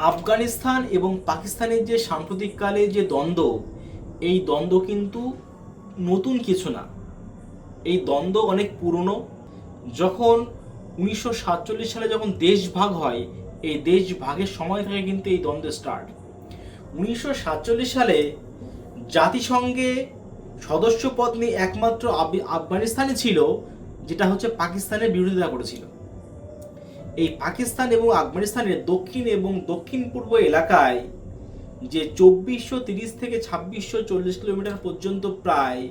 আফগানিস্তান এবং পাকিস্তানের যে সাম্প্রতিককালে যে দ্বন্দ্ব, এই দ্বন্দ্ব কিন্তু নতুন কিছু না। এই দ্বন্দ্ব অনেক পুরনো। যখন উনিশশো সাতচল্লিশ সালে যখন দেশ ভাগ হয়, এই দেশ ভাগের সময় থেকে কিন্তু এই দ্বন্দ্ব স্টার্ট উনিশশো সাতচল্লিশ সালে জাতিসংঘে সদস্য পদ নিয়ে একমাত্র আফ- আফগানিস্তানই ছিল, যেটা হচ্ছে পাকিস্তানের বিরোধিতা করেছিল। এই পাকিস্তান এবং আফগানিস্তানের দক্ষিণ এবং দক্ষিণ পূর্ব এলাকায় যে চব্বিশশো তিরিশ থেকে ছাব্বিশশো চল্লিশ কিলোমিটার পর্যন্ত প্রায়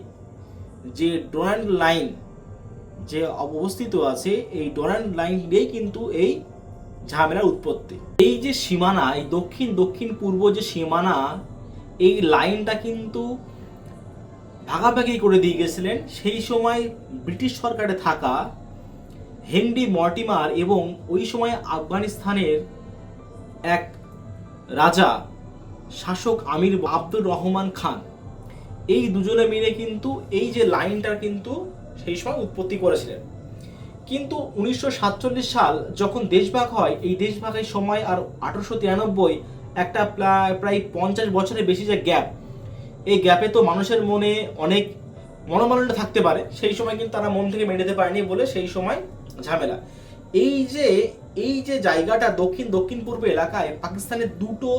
যে ডোনাল্ড লাইন যে অবস্থিত আছে, এই ডোনাল্ড লাইন দিয়েই কিন্তু এই ঝামেলার উৎপত্তি। এই যে সীমানা, এই দক্ষিণ দক্ষিণ পূর্ব যে সীমানা, এই লাইনটা কিন্তু ভাগাভাগি করে দিয়ে গেছিলেন। সেই সময় ব্রিটিশ সরকারে থাকা হেনরি মর্টিমার এবং ওই সময় আফগানিস্তানের এক রাজা, শাসক আমির আব্দুর রহমান খান। এই দুজনে মিলে কিন্তু এই যে লাইনটার কিন্তু সেই সময় উৎপত্তি করেছিলেন। কিন্তু উনিশশো সাতচল্লিশ সাল যখন দেশভাগ হয়, এই দেশভাগের সময় আর আঠারোশো তিরানব্বই একটা প্রায় পঞ্চাশ বছরের বেশি যে গ্যাপ, এই গ্যাপে তো মানুষের মনে অনেক মনোমালিন্য থাকতে পারে। সেই সময় কিন্তু তারা মন থেকে মেনে নিতে পারেনি বলে সেই সময় ঝামেলা। এই যে এই যে জায়গাটা দক্ষিণ দক্ষিণ পূর্ব এলাকায় পাকিস্তানের দুটো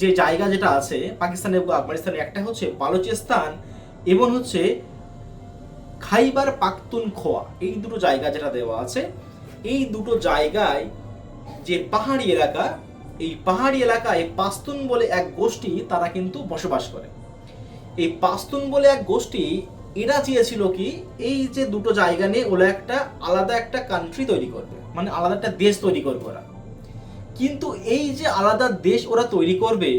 যে জায়গা যেটা আছে, পাকিস্তান আফগানিস্তানের একটা হচ্ছে বালুচিস্তান এবং হচ্ছে খাইবার পাখতুন খোয়া এই দুটো জায়গা যেটা দেওয়া আছে, এই দুটো জায়গায় যে পাহাড়ি এলাকা, এই পাহাড়ি এলাকায় পাস্তুন বলে এক গোষ্ঠী তারা কিন্তু বসবাস করে। এই পাস্তুন বলে এক গোষ্ঠী এরা চেয়েছিল কি, এই যে দুটো জায়গা নিয়ে ওরা একটা আলাদা একটা কান্ট্রি তৈরি করবে মানে আলাদা একটা দেশ তৈরি করবে ওরা। কিন্তু এই যে আলাদা দেশ ওরা তৈরি করবে,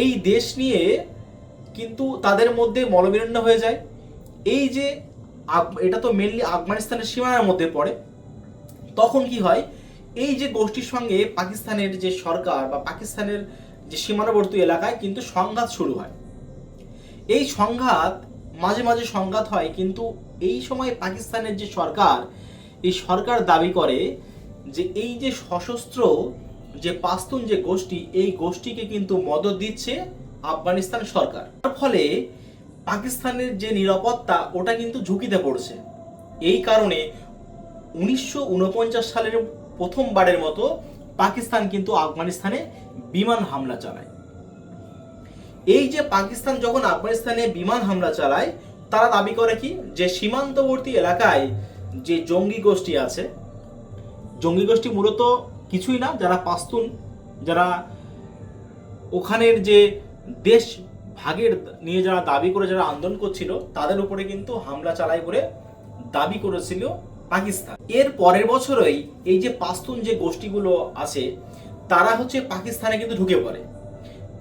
এই দেশ নিয়ে কিন্তু তাদের মধ্যে মলবিরণ্য হয়ে যায়। এই যে এটা তো মেনলি আফগানিস্তানের সীমানার মধ্যে পড়ে। তখন কি হয়, এই যে গোষ্ঠীর সঙ্গে পাকিস্তানের যে সরকার বা পাকিস্তানের যে সীমানাবর্তী এলাকায় কিন্তু সংঘাত শুরু হয়। এই সংঘাত মাঝে মাঝে সংঘাত হয়, কিন্তু এই সময় পাকিস্তানের যে সরকার, এই সরকার দাবি করে যে এই যে সশস্ত্র যে পাস্তুন যে গোষ্ঠী, এই গোষ্ঠীকে কিন্তু মদত দিচ্ছে আফগানিস্তান সরকার। তার ফলে পাকিস্তানের যে নিরাপত্তা, ওটা কিন্তু ঝুঁকিতে পড়ছে। এই কারণে উনিশশো উনপঞ্চাশ সালের প্রথমবারের মতো পাকিস্তান কিন্তু আফগানিস্তানে বিমান হামলা চালায়। এই যে পাকিস্তান যখন আফগানিস্তানে বিমান হামলা চালায়, তারা দাবি করে কি? যে সীমান্তবর্তী এলাকায় যে জঙ্গি গোষ্ঠী আছে, জঙ্গি গোষ্ঠী মূলত কিছুই না, যারা পাস্তুন, যারা ওখানের যে দেশ ভাগের নিয়ে যারা দাবি করে যারা আন্দোলন করছিল, তাদের উপরে কিন্তু হামলা চালায় করে দাবি করেছিল পাকিস্তান। এর পরের বছরই এই যে পাস্তুন যে গোষ্ঠীগুলো আছে, তারা হচ্ছে পাকিস্তানে কিন্তু ঢুকে পড়ে।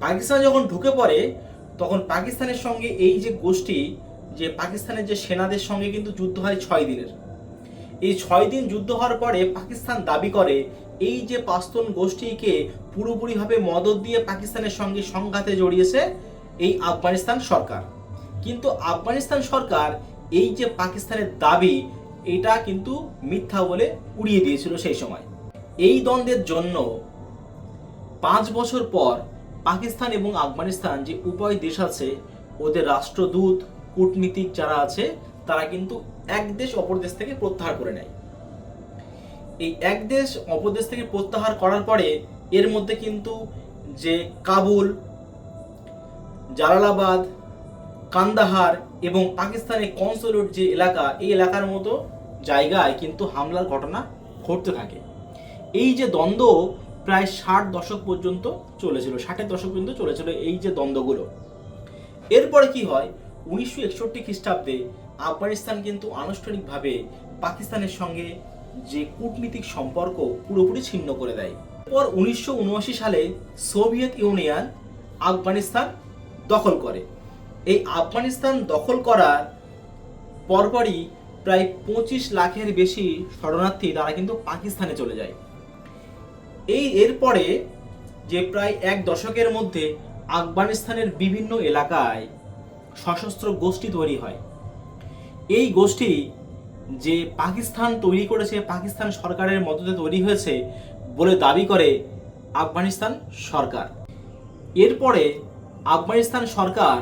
পাকিস্তান যখন ঢুকে পড়ে, তখন পাকিস্তানের সঙ্গে এই যে গোষ্ঠী, যে পাকিস্তানের যে সেনাদের সঙ্গে কিন্তু যুদ্ধ হয় ছয় দিনের। এই ছয় দিন যুদ্ধ হওয়ার পরে পাকিস্তান দাবি করে, এই যে পাস্তন গোষ্ঠীকে পুরোপুরিভাবে মদত দিয়ে পাকিস্তানের সঙ্গে সংঘাতে জড়িয়েছে এই আফগানিস্তান সরকার। কিন্তু আফগানিস্তান সরকার এই যে পাকিস্তানের দাবি, এটা কিন্তু মিথ্যা বলে উড়িয়ে দিয়েছিল সেই সময়। এই দ্বন্দ্বের জন্য পাঁচ বছর পর পাকিস্তান এবং আফগানিস্তান যে উভয় দেশ আছে, ওদের রাষ্ট্রদূত, কূটনীতিক যারা আছে, তারা কিন্তু এক দেশ অপর দেশ থেকে প্রত্যাহার করে নেয়। এই এক দেশ অপর দেশ থেকে প্রত্যাহার করার পরে, এর মধ্যে কিন্তু যে কাবুল, জালালাবাদ, কান্দাহার এবং পাকিস্তানের কনসুলেট যে এলাকা, এই এলাকার মতো জায়গায় কিন্তু হামলার ঘটনা ঘটতে থাকে। এই যে দ্বন্দ্ব প্রায় ষাট দশক পর্যন্ত চলেছিল, ষাটের দশক পর্যন্ত চলেছিল এই যে দ্বন্দ্বগুলো। এরপরে কি হয়? উনিশশো একষট্টি খ্রিস্টাব্দে আফগানিস্তান কিন্তু আনুষ্ঠানিকভাবে পাকিস্তানের সঙ্গে যে কূটনীতিক সম্পর্ক পুরোপুরি ছিন্ন করে দেয়। এরপর উনিশশো উনআশি সালে সোভিয়েত ইউনিয়ন আফগানিস্তান দখল করে। এই আফগানিস্তান দখল করার পরপরই প্রায় পঁচিশ লাখের বেশি শরণার্থী তারা কিন্তু পাকিস্তানে চলে যায়। এই এরপরে যে প্রায় এক দশকের মধ্যে আফগানিস্তানের বিভিন্ন এলাকায় সশস্ত্র গোষ্ঠী তৈরি হয়। এই গোষ্ঠী যে পাকিস্তান তৈরি করেছে, পাকিস্তান সরকারের মদতে তৈরি হয়েছে বলে দাবি করে আফগানিস্তান সরকার। এরপরে আফগানিস্তান সরকার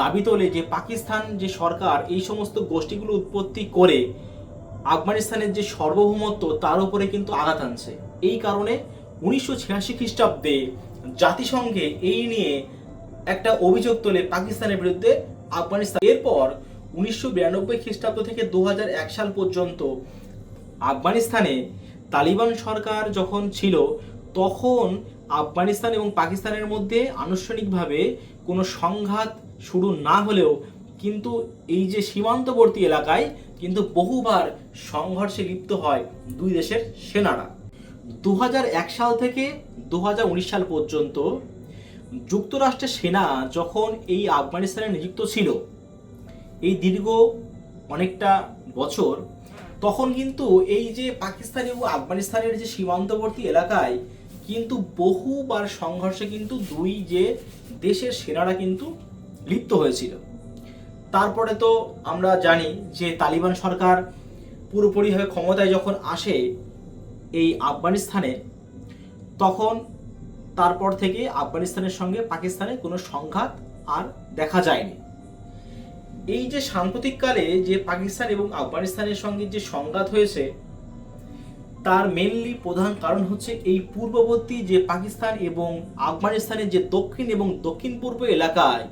দাবি তোলে যে পাকিস্তান যে সরকার এই সমস্ত গোষ্ঠীগুলো উৎপত্তি করে আফগানিস্তানের যে সার্বভৌমত্ব তার উপরে কিন্তু আঘাত আনছে। এই কারণে উনিশশো ছিয়াশি খ্রিস্টাব্দে জাতিসংঘে এই নিয়ে একটা অভিযোগ তোলে পাকিস্তানের বিরুদ্ধে আফগানিস্তান। এরপর উনিশশো বিরানব্বই খ্রিস্টাব্দ থেকে দু এক সাল পর্যন্ত আফগানিস্তানে তালিবান সরকার যখন ছিল, তখন আফগানিস্তান এবং পাকিস্তানের মধ্যে আনুষ্ঠানিকভাবে কোনো সংঘাত শুরু না হলেও কিন্তু এই যে সীমান্তবর্তী এলাকায় কিন্তু বহুবার সংঘর্ষে লিপ্ত হয় দুই দেশের সেনারা। দু সাল থেকে দু হাজার উনিশ সাল পর্যন্ত যুক্তরাষ্ট্রের সেনা যখন এই আফগানিস্তানে নিযুক্ত ছিল, এই দীর্ঘ অনেকটা বছর, তখন কিন্তু এই যে পাকিস্তান এবং আফগানিস্তানের যে সীমান্তবর্তী এলাকায় কিন্তু বহুবার সংঘর্ষে কিন্তু দুই যে দেশের সেনারা কিন্তু লিপ্ত হয়েছিল। তারপরে তো আমরা জানি যে তালিবান সরকার পুরোপুরিভাবে ক্ষমতায় যখন আসে এই আফগানিস্তানে, তখন তারপর থেকে আফগানিস্তানের সঙ্গে পাকিস্তানের কোনো সংঘাত আর দেখা যায়নি। এই যে সাম্প্রতিককালে যে পাকিস্তান এবং আফগানিস্তানের সঙ্গে যে সংঘাত হয়েছে, তার মেনলি প্রধান কারণ হচ্ছে এই পূর্ববর্তী যে পাকিস্তান এবং আফগানিস্তানের যে দক্ষিণ এবং দক্ষিণ পূর্ব এলাকায়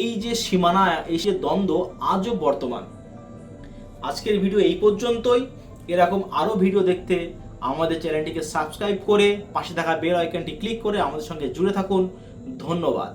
এই যে সীমানা, এই যে দ্বন্দ্ব আজও বর্তমান। আজকের ভিডিও এই পর্যন্তই। এরকম আরও ভিডিও দেখতে আমাদের চ্যানেলটিকে সাবস্ক্রাইব করে পাশে থাকা বেল আইকনটি ক্লিক করে আমাদের সঙ্গে জুড়ে থাকুন। ধন্যবাদ।